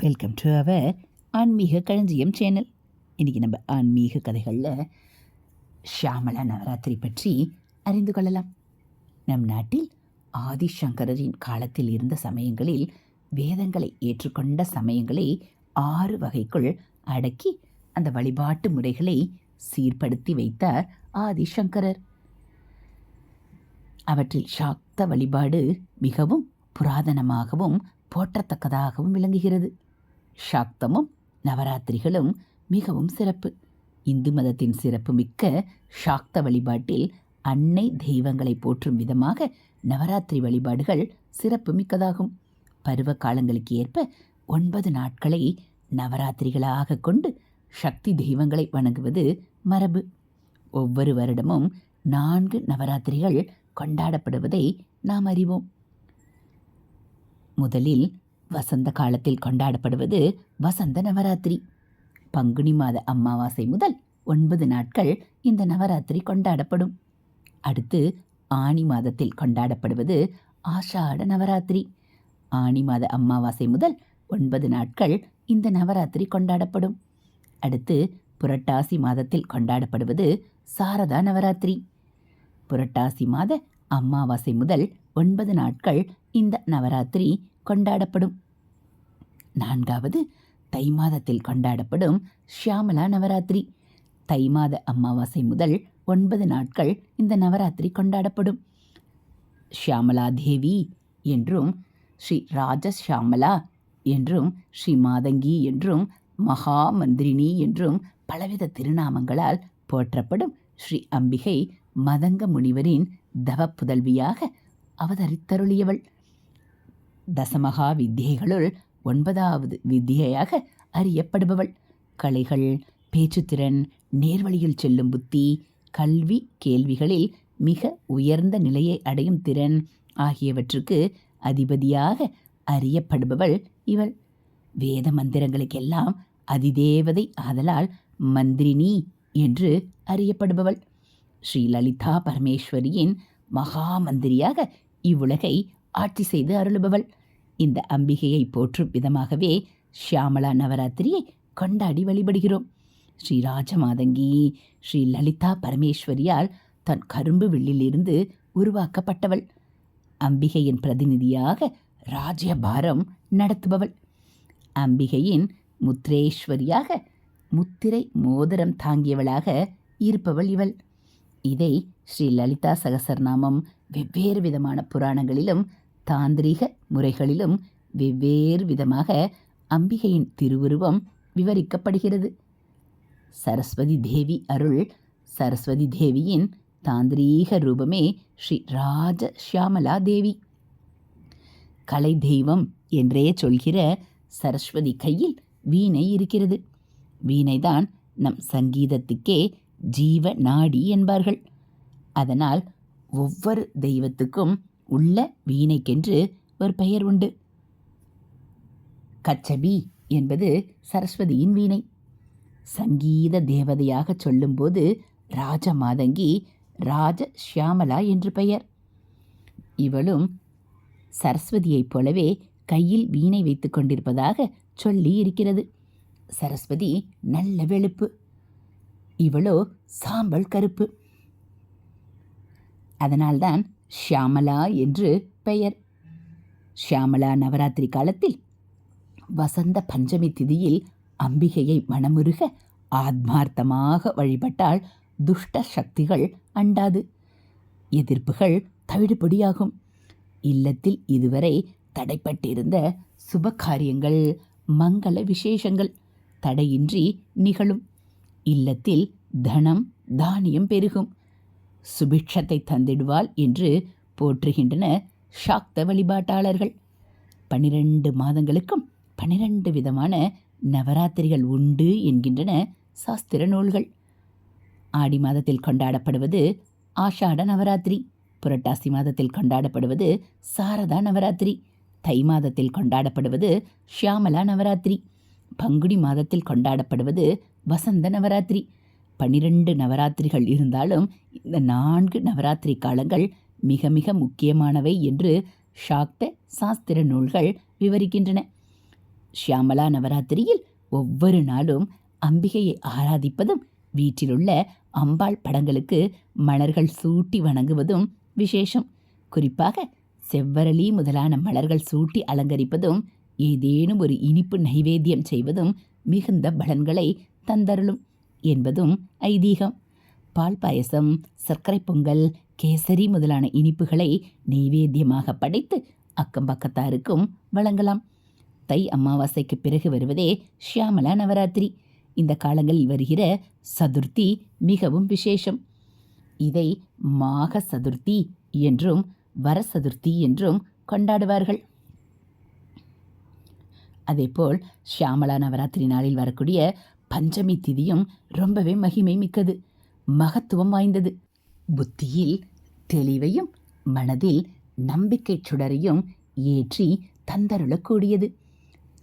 Welcome to our ஆன்மீக களஞ்சியம் channel இன்றைக்கி நம்ம ஆன்மீக கதைகளில் ஷியாமலா நவராத்திரி பற்றி அறிந்து கொள்ளலாம். நம் நாட்டில் ஆதிசங்கரின் காலத்தில் இருந்த சமயங்களில் வேதங்களை ஏற்றுக்கொண்ட சமயங்களை ஆறு வகைக்குள் அடக்கி அந்த வழிபாட்டு முறைகளை சீர்படுத்தி வைத்தார் ஆதிசங்கரர். அவற்றில் சாக்த வழிபாடு மிகவும் புராதனமாகவும் போற்றத்தக்கதாகவும் விளங்குகிறது. சாக்தமும் நவராத்திரிகளும் மிகவும் சிறப்பு. இந்து மதத்தின் சிறப்பு மிக்க சாக்த வழிபாட்டில் அன்னை தெய்வங்களை போற்றும் விதமாக நவராத்திரி வழிபாடுகள் சிறப்பு மிக்கதாகும். பருவ காலங்களுக்கு ஏற்ப ஒன்பது நாட்களை நவராத்திரிகளாக கொண்டு சக்தி தெய்வங்களை வணங்குவது மரபு. ஒவ்வொரு வருடமும் நான்கு நவராத்திரிகள் கொண்டாடப்படுவதை நாம் அறிவோம். முதலில் வசந்த காலத்தில் கொண்டாடப்படுவது வசந்த நவராத்திரி. பங்குனி மாத அமாவாசை முதல் ஒன்பது நாட்கள் இந்த நவராத்திரி கொண்டாடப்படும். அடுத்து ஆனி மாதத்தில் கொண்டாடப்படுவது ஆஷாட நவராத்திரி. ஆனி மாத அமாவாசை முதல் ஒன்பது நாட்கள் இந்த நவராத்திரி கொண்டாடப்படும். அடுத்து புரட்டாசி மாதத்தில் கொண்டாடப்படுவது சாரதா நவராத்திரி. புரட்டாசி மாத அமாவாசை முதல் ஒன்பது நாட்கள் இந்த நவராத்திரி கொண்டாடப்படும். நான்காவது தை மாதத்தில் கொண்டாடப்படும் ஷியாமலா நவராத்திரி. தை மாத அமாவாசை முதல் ஒன்பது நாட்கள் இந்த நவராத்திரி கொண்டாடப்படும். ஷியாமலா தேவி என்றும் ஸ்ரீ ராஜஷியாமலா என்றும் ஸ்ரீ மாதங்கி என்றும் மகா மந்திரினி என்றும் பலவித திருநாமங்களால் போற்றப்படும் ஸ்ரீ அம்பிகை மதங்க முனிவரின் தவப்புதல்வியாக அவதரித்தருளியவள். தசமகா வித்தியைகளுள் ஒன்பதாவது வித்தியையாக அறியப்படுபவள். கலைகள் பேச்சுத்திறன் நேர்வழியில் செல்லும் புத்தி கல்வி கேள்விகளில் மிக உயர்ந்த நிலையை அடையும் திறன் ஆகியவற்றுக்கு அதிபதியாக அறியப்படுபவள் இவள். வேத மந்திரங்களுக்கெல்லாம் அதிதேவதை ஆதலால் மந்திரினி என்று அறியப்படுபவள். ஸ்ரீ லலிதா பரமேஸ்வரியின் மகா மந்திரியாக இவ்வுலகை ஆட்சி செய்து அருளுபவள். இந்த அம்பிகையை போற்றும் விதமாகவே ஷியாமலா நவராத்திரியை கொண்டாடி வழிபடுகிறோம். ஸ்ரீ ராஜமாதங்கி ஸ்ரீ லலிதா பரமேஸ்வரியால் தன் கரும்பு வில்லிலிருந்து உருவாக்கப்பட்டவள். அம்பிகையின் பிரதிநிதியாக ராஜ்யபாரம் நடத்துபவள். அம்பிகையின் முத்ரேஸ்வரியாக முத்திரை மோதிரம் தாங்கியவளாக இருப்பவள் இவள். இதை ஸ்ரீ லலிதா சகசரநாமம் வெவ்வேறு விதமான புராணங்களிலும் தாந்திரிக முறைகளிலும் வெவ்வேறு விதமாக அம்பிகையின் திருவுருவம் விவரிக்கப்படுகிறது. சரஸ்வதி தேவி அருள் சரஸ்வதி தேவியின் தாந்திரீக ரூபமே ஸ்ரீ ராஜ ஷியாமலா தேவி. கலை தெய்வம் என்றே சொல்கிற சரஸ்வதி கையில் வீணை இருக்கிறது. வீணைதான் நம் சங்கீதத்துக்கே ஜீவ நாடி என்பார்கள். அதனால் ஒவ்வொரு தெய்வத்துக்கும் உள்ள வீணைக்கென்று ஒரு பெயர் உண்டு. கச்சபி என்பது சரஸ்வதியின் வீணை. சங்கீத தேவதையாக சொல்லும்போது ராஜமாதங்கி ராஜ ஷியாமலா என்று பெயர். இவளும் சரஸ்வதியைப் போலவே கையில் வீணை வைத்து கொண்டிருப்பதாக சொல்லி இருக்கிறது. சரஸ்வதி நல்ல வெளுப்பு. இவளோ சாம்பல் கருப்பு. அதனால்தான் ஷியாமலா என்று பெயர். ஷியாமலா நவராத்திரி காலத்தில் வசந்த பஞ்சமி திதியில் அம்பிகையை மனமுருக ஆத்மார்த்தமாக வழிபட்டால் துஷ்ட சக்திகள் அண்டாது. எதிர்ப்புகள் தவிடுபடியாகும். இல்லத்தில் இதுவரை தடைப்பட்டிருந்த சுப காரியங்கள் மங்கள விசேஷங்கள் தடையின்றி நிகழும். இல்லத்தில் தனம் தானியம் பெருகும். சுபிக்ஷத்தை தந்திடுவாள் என்று போற்றுகின்றன சாக்த வழிபாட்டாளர்கள். பனிரெண்டு மாதங்களுக்கும் பனிரெண்டு விதமான நவராத்திரிகள் உண்டு என்கின்றன சாஸ்திர நூல்கள். ஆடி மாதத்தில் கொண்டாடப்படுவது ஆஷாட நவராத்திரி புரட்டாசி மாதத்தில் கொண்டாடப்படுவது சாரதா நவராத்திரி தை மாதத்தில் கொண்டாடப்படுவது ஷியாமலா நவராத்திரி. பங்குனி மாதத்தில் கொண்டாடப்படுவது வசந்த நவராத்திரி. பனிரெண்டு நவராத்திரிகள் இருந்தாலும் இந்த நான்கு நவராத்திரி காலங்கள் மிக மிக முக்கியமானவை என்று சாக்த சாஸ்திர நூல்கள் விவரிக்கின்றன. ஷியாமலா நவராத்திரியில் ஒவ்வொரு நாளும் அம்பிகையை ஆராதிப்பதும் வீட்டிலுள்ள அம்பாள் படங்களுக்கு மலர்கள் சூட்டி வணங்குவதும் விசேஷம். குறிப்பாக செவ்வரளி முதலான மலர்கள் சூட்டி அலங்கரிப்பதும் ஏதேனும் ஒரு இனிப்பு நைவேத்தியம் செய்வதும் மிகுந்த பலன்களை தந்தருளும் என்பதும் ஐதீகம். பால் பாயசம் சர்க்கரை பொங்கல் கேசரி முதலான இனிப்புகளை நெய்வேத்தியமாக படைத்து அக்கம் பக்கத்தாருக்கும் வழங்கலாம். தை அமாவாசைக்கு பிறகு வருவதே ஷியாமலா நவராத்திரி. இந்த காலங்களில் வருகிற சதுர்த்தி மிகவும் விசேஷம். இதை மாக சதுர்த்தி என்றும் வர சதுர்த்தி என்றும் கொண்டாடுவார்கள். அதேபோல் ஷியாமலா நவராத்திரி நாளில் வரக்கூடிய பஞ்சமி திதியும் ரொம்பவே மகிமை மிக்கது மகத்துவம் வாய்ந்தது. புத்தியில் தெளிவையும் மனதில் நம்பிக்கை சுடரையும் ஏற்றி தந்தருளக்கூடியது.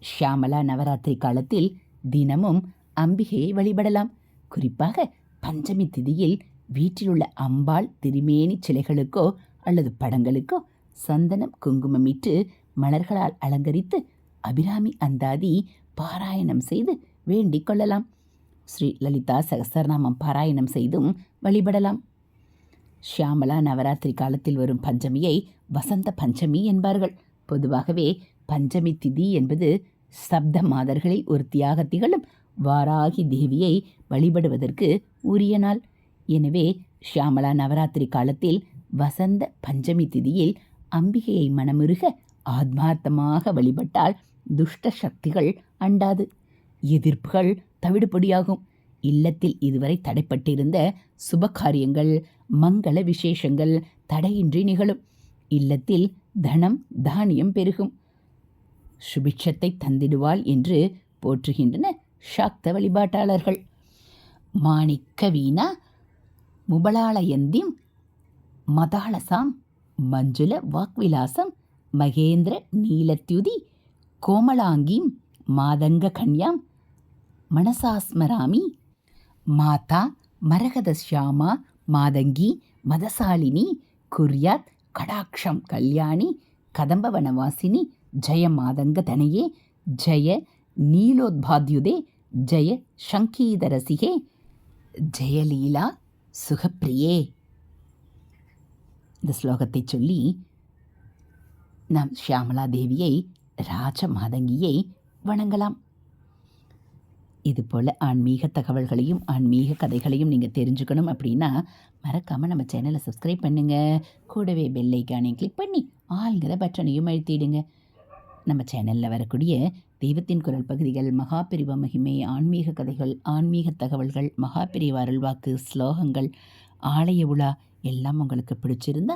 ஷியாமலா நவராத்திரி காலத்தில் தினமும் அம்பிகையை வழிபடலாம். குறிப்பாக பஞ்சமி திதியில் வீட்டிலுள்ள அம்பாள் திருமேனி சிலைகளுக்கோ அல்லது படங்களுக்கோ சந்தனம் குங்குமமிட்டு மலர்களால் அலங்கரித்து அபிராமி அந்தாதி பாராயணம் செய்து வேண்டிக் கொள்ளலாம். ஸ்ரீ லலிதா சகசரநாமம் பாராயணம் செய்தும் வழிபடலாம். ஷியாமலா நவராத்திரி காலத்தில் வரும் பஞ்சமியை வசந்த பஞ்சமி என்பார்கள். பொதுவாகவே பஞ்சமி திதி என்பது சப்த மாதர்களில் ஒரு தியாக திகழும் வாராகி தேவியை வழிபடுவதற்கு உரிய நாள். எனவே ஷியாமலா நவராத்திரி காலத்தில் வசந்த பஞ்சமி திதியில் அம்பிகையை மனமுருக ஆத்மார்த்தமாக வழிபட்டால் துஷ்ட சக்திகள் அண்டாது. எதிர்ப்புகள் தவிடுபடியாகும். இல்லத்தில் இதுவரை தடைப்பட்டிருந்த சுபகாரியங்கள் மங்கள விசேஷங்கள் தடையின்றி நிகழும். இல்லத்தில் தனம் தானியம் பெருகும். சுபிட்சத்தை தந்திடுவாள் என்று போற்றுகின்றன சாக்த வழிபாட்டாளர்கள். மாணிக்க வீணா முபலாலயந்திம் மதாளசாம் மஞ்சுள வாக்விலாசம் மகேந்திர நீலத்யுதி கோமலாங்கீம் மாதங்க கன்யாம் மனசாஸ்மராமி மாதா மரகத ஷியாமா மாதங்கி மதசாலினி குர்யாத் கடாட்சம் கல்யாணி கதம்பவனவாசினி ஜய மாதங்க தனையே ஜய நீலோத்பாத்யுதே ஜய சங்கீதரசிகே ஜெயலீலா சுகப்பிரியே. இந்த ஸ்லோகத்தை சொல்லி நாம் ஷியாமலா தேவியை ராஜ மாதங்கியை வணங்கலாம். இது போல் ஆன்மீக தகவல்களையும் ஆன்மீக கதைகளையும் நீங்கள் தெரிஞ்சுக்கணும் அப்படின்னா மறக்காமல் நம்ம சேனலை சப்ஸ்கிரைப் பண்ணுங்கள் கூடவே பெல் கிளிக் பண்ணி ஆளுங்கிற பட்டனையும் அழுத்திடுங்க. நம்ம சேனலில் வரக்கூடிய தெய்வத்தின் குரல் பகுதிகள் மகாபிரிவ மகிமை ஆன்மீக கதைகள் ஆன்மீக தகவல்கள் மகாபிரிவ அருள்வாக்கு ஸ்லோகங்கள் ஆலய உலா எல்லாம் உங்களுக்கு பிடிச்சிருந்தா